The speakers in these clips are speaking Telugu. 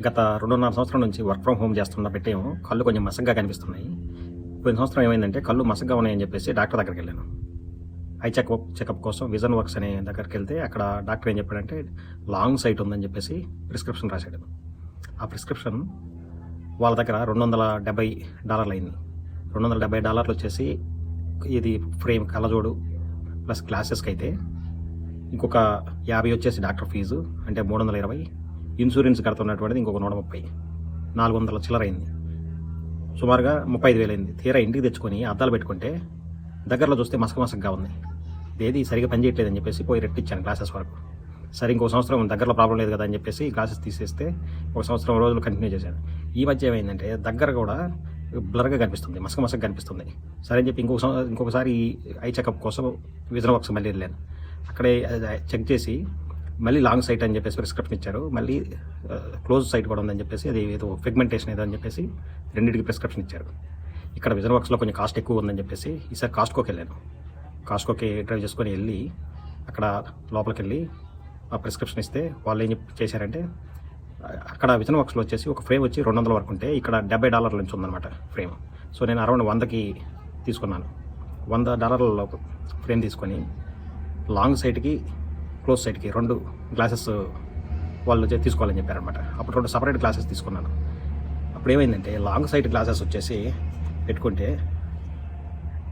గత రెండున్నర సంవత్సరం నుంచి వర్క్ ఫ్రమ్ హోమ్ చేస్తున్న పెట్టేమో కళ్ళు కొంచెం మసగ్గా కనిపిస్తున్నాయి. పోయిన సంవత్సరం ఏమైందంటే కళ్ళు మసగ్గా ఉన్నాయని చెప్పేసి డాక్టర్ దగ్గరికి వెళ్ళాను. ఐ చెకప్ చెకప్ కోసం విజన్ వర్క్స్ అనే దగ్గరికి వెళ్తే అక్కడ డాక్టర్ ఏం చెప్పాడంటే లాంగ్ సైట్ ఉందని చెప్పేసి ప్రిస్క్రిప్షన్ రాశాడు. ఆ ప్రిస్క్రిప్షన్ వాళ్ళ దగ్గర రెండు వందల డెబ్బై డాలర్లు అయింది. రెండు వందల డెబ్బై డాలర్లు వచ్చేసి ఇది ఫ్రేమ్ కళ్ళజోడు ప్లస్ గ్లాసెస్కి అయితే ఇంకొక యాభై వచ్చేసి డాక్టర్ ఫీజు అంటే మూడు వందల ఇరవై ఇన్సూరెన్స్ కడుతున్నటువంటిది ఇంకొక నూట ముప్పై. నాలుగు వందల చిల్లర అయింది. సుమారుగా ముప్పై ఐదు వేలు అయింది. తీరా ఇంటికి తెచ్చుకొని అద్దాలు పెట్టుకుంటే దగ్గరలో చూస్తే మసక మసకగా ఉంది. ఏది సరిగా పనిచేయట్లేదని చెప్పేసి పోయి రెట్టిచ్చాను క్లాసెస్ వరకు. సరే ఇంకో సంవత్సరం దగ్గరలో ప్రాబ్లం లేదు కదా అని చెప్పేసి క్లాసెస్ తీసేస్తే ఒక సంవత్సరం రోజులు కంటిన్యూ చేశాను. ఈ మధ్య ఏమైందంటే దగ్గర కూడా బ్లర్గా కనిపిస్తుంది మసక మసక కనిపిస్తుంది. సరే అని చెప్పి ఇంకొక సం- ఇంకొకసారి ఐ చెకప్ కోసం విజన్ వర్క్స్ మళ్ళీ వెళ్ళాను. అక్కడే చెక్ చేసి మళ్ళీ లాంగ్ సైట్ అని చెప్పేసి ప్రిస్క్రిప్షన్ ఇచ్చారు. మళ్ళీ క్లోజ్ సైట్ కూడా ఉందని చెప్పేసి అది ఏదో ఫిగ్మెంటేషన్ ఏదో అని చెప్పేసి రెండింటికి ప్రిస్క్రిప్షన్ ఇచ్చారు. ఇక్కడ విజన్ వర్క్స్లో కొంచెం కాస్ట్ ఎక్కువ ఉందని చెప్పేసి ఈసారి కాస్ట్కోకి వెళ్ళాను. కాస్ట్కోకి డ్రైవ్ చేసుకొని వెళ్ళి అక్కడ లోపలికి వెళ్ళి ఆ ప్రిస్క్రిప్షన్ ఇస్తే వాళ్ళు ఏం చేశారంటే అక్కడ విజన్ వర్క్స్లో వచ్చేసి ఒక ఫ్రేమ్ వచ్చి రెండు వందల వరకు ఉంటే ఇక్కడ డెబ్బై డాలర్ల నుంచి ఉందన్నమాట ఫ్రేమ్ సో నేను అరౌండ్ వందకి తీసుకున్నాను. వంద డాలర్ల ఫ్రేమ్ తీసుకొని లాంగ్ సైడ్కి క్లోజ్ సైడ్కి రెండు గ్లాసెస్ వాళ్ళు చే- తీసుకోవాలని చెప్పారనమాట అప్పుడు రెండు సపరేట్ గ్లాసెస్ తీసుకున్నాను. అప్పుడు ఏమైందంటే లాంగ్ సైడ్ గ్లాసెస్ వచ్చేసి పెట్టుకుంటే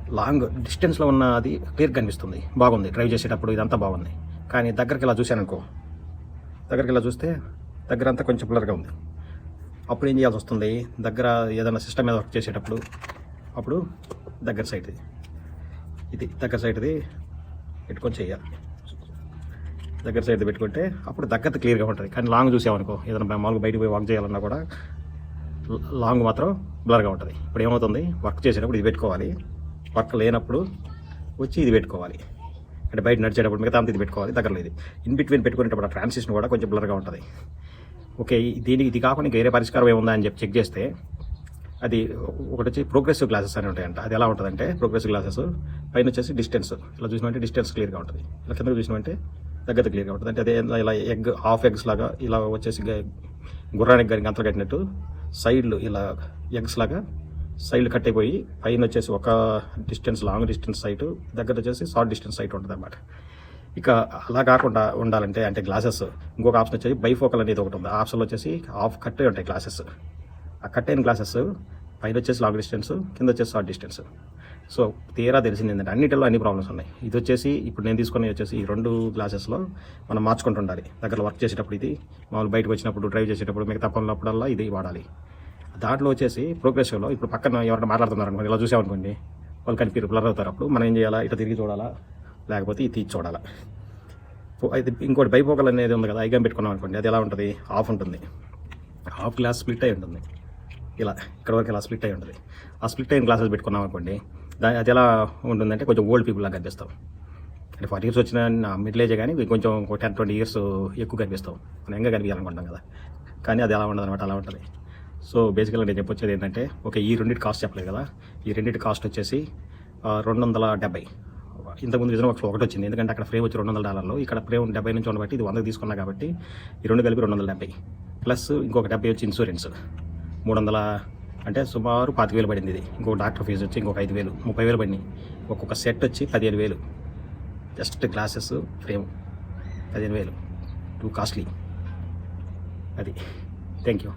లాంగ్ డిస్టెన్స్లో ఉన్న అది క్లియర్ కనిపిస్తుంది. బాగుంది. డ్రైవ్ చేసేటప్పుడు ఇదంతా బాగుంది. కానీ దగ్గరికి ఇలా చూశాననుకో దగ్గరికి ఇలా చూస్తే దగ్గర అంతా కొంచెం బ్లర్గా ఉంది. అప్పుడు ఏం చేయాల్సి వస్తుంది? దగ్గర ఏదైనా సిస్టమ్ మీద వర్క్ చేసేటప్పుడు అప్పుడు దగ్గర సైడ్ ఇది ఇది దగ్గర సైడ్ది పెట్టుకొని చేయాలి. దగ్గర సైడ్ పెట్టుకుంటే అప్పుడు దగ్గర క్లియర్గా ఉంటుంది. కానీ లాంగ్ చూసామనుకో ఏదైనా మామూలుగా బయటకు పోయి వర్క్ చేయాలన్నా కూడా లాంగ్ మాత్రం బ్లర్గా ఉంటుంది. ఇప్పుడు ఏమవుతుంది? వర్క్ చేసేటప్పుడు ఇది పెట్టుకోవాలి. వర్క్ లేనప్పుడు వచ్చి ఇది పెట్టుకోవాలి. అంటే బయట నడిచేటప్పుడు మిగతా ఇది పెట్టుకోవాలి. దగ్గరలో ఇది ఇన్ బిట్వీన్ పెట్టుకునేటప్పుడు ఆ ట్రాన్సిషన్ కూడా కొంచెం బ్లర్గా ఉంటుంది. ఓకే దీనికి ఇది కాకుండా వేరే పరిష్కారం ఏముందా అని చెప్పి చెక్ చేస్తే అది ఒకటి వచ్చి ప్రోగ్రెసివ్ గ్లాసెస్ అని ఉంటాయంట. అది ఎలా ఉంటుందంటే ప్రోగ్రెసివ్ గ్లాసెస్ పైన వచ్చేసి డిస్టెన్స్ ఇలా చూసినామంటే డిస్టెన్స్ క్లియర్గా ఉంటుంది. ఇలా కింద చూసినామంటే దగ్గర క్లియర్గా ఉంటుంది. అంటే అదే ఇలా ఎగ్ హాఫ్ ఎగ్స్ లాగా ఇలా వచ్చేసి గుర్రానికి కానీ గంతలు కట్టినట్టు సైడ్లు ఇలా ఎగ్స్ లాగా సైడ్లు కట్ అయిపోయి పైన వచ్చేసి ఒక డిస్టెన్స్ లాంగ్ డిస్టెన్స్ సైట్ దగ్గర వచ్చేసి షార్ట్ డిస్టెన్స్ సైట్ ఉంటుంది అనమాట ఇక అలా కాకుండా ఉండాలంటే అంటే గ్లాసెస్ ఇంకొక ఆప్షన్ వచ్చేసి బైఫోకల్ అనేది ఒకటి ఉంది. ఆప్షన్లో వచ్చేసి హాఫ్ కట్ అయి ఉంటాయి గ్లాసెస్ ఆ కట్ అయిన గ్లాసెస్ పైన వచ్చేసి లాంగ్ డిస్టెన్స్ కింద వచ్చేసి షార్ట్ డిస్టెన్స్ సో తీరా తెలిసింది ఏంటంటే అన్నిటిలో అన్ని ప్రాబ్లమ్స్ ఉన్నాయి. ఇది వచ్చేసి ఇప్పుడు నేను తీసుకుని వచ్చేసి ఈ రెండు గ్లాసెస్లో మనం మార్చుకుంటూ ఉండాలి దగ్గర వర్క్ చేసేటప్పుడు ఇది మామూలు బయటకు వచ్చినప్పుడు డ్రైవ్ చేసేటప్పుడు మిగతా పనులప్పుడల్లా ఇది వాడాలి. దాంట్లో వచ్చేసి ప్రోగ్రెసివ్లో ఇప్పుడు పక్కన ఎవరైనా మాట్లాడుతున్నారు అనుకోండి ఇలా చూసామనుకోండి వాళ్ళు కనిపి బ్లర్ అవుతారు. అప్పుడు మనం ఏం చేయాలా? ఇట్లా తిరిగి చూడాలా? లేకపోతే ఇది తీసి చూడాలా? అయితే ఇంకోటి బైపోకల్ అనేది ఉంది కదా ఐగం పెట్టుకున్నాం అనుకోండి అది ఎలా ఉంటుంది? ఆఫ్ ఉంటుంది. హాఫ్ గ్లాస్ స్ప్లిట్ అయి ఉంటుంది. ఇలా ఇక్కడ వరకు ఇలా స్ప్లిట్ అయి ఉంటుంది. ఆ స్ప్లిట్ అయిన గ్లాసెస్ పెట్టుకున్నాం అనుకోండి దాని అది ఎలా ఉంటుందంటే కొంచెం ఓల్డ్ పీపుల్ లాగా కనిపిస్తాం. అంటే ఫార్టీ ఇయర్స్ వచ్చిన మిడిల్ ఏజే కానీ కొంచెం టెన్ ట్వంటీ ఇయర్స్ ఎక్కువ కనిపిస్తాం. మనం ఇంకా కనిపించాలనుకుంటాం కదా. కానీ అది ఎలా ఉండదు అనమాట అలా ఉంటుంది. సో బేసికల్గా నేను చెప్పొచ్చేది ఏంటంటే ఒక ఈ రెండింటి కాస్ట్ చెప్పలేదు కదా. ఈ రెండింటి కాస్ట్ వచ్చేసి రెండు వందల డెబ్బై. ఇంతకుముందు విజన్ వర్క్స్లో ఒకటి వచ్చింది. ఎందుకంటే అక్కడ ఫ్రేమ్ వచ్చి రెండు వందల డాలర్లు. ఇక్కడ ఫ్రేమ్ డెబ్బై నుంచి ఉండబట్టి ఇది వందకు తీసుకున్నా కాబట్టి ఈ రెండు కలిపి రెండు వందల డెబ్బై. ప్లస్ ఇంకొక డెబ్బై వచ్చి ఇన్సూరెన్స్ మూడు వందల అంటే సుమారు పాతిక వేలు పడింది ఇది. ఇంకో డాక్టర్ ఫీజు వచ్చి ఇంకొక ఐదు వేలు ముప్పై వేలు పడినాయి ఒక్కొక్క సెట్ వచ్చి పదిహేను వేలు. జస్ట్ గ్లాసెస్ ఫ్రేమ్ పదిహేను వేలు. టూ కాస్ట్లీ అది. Thank you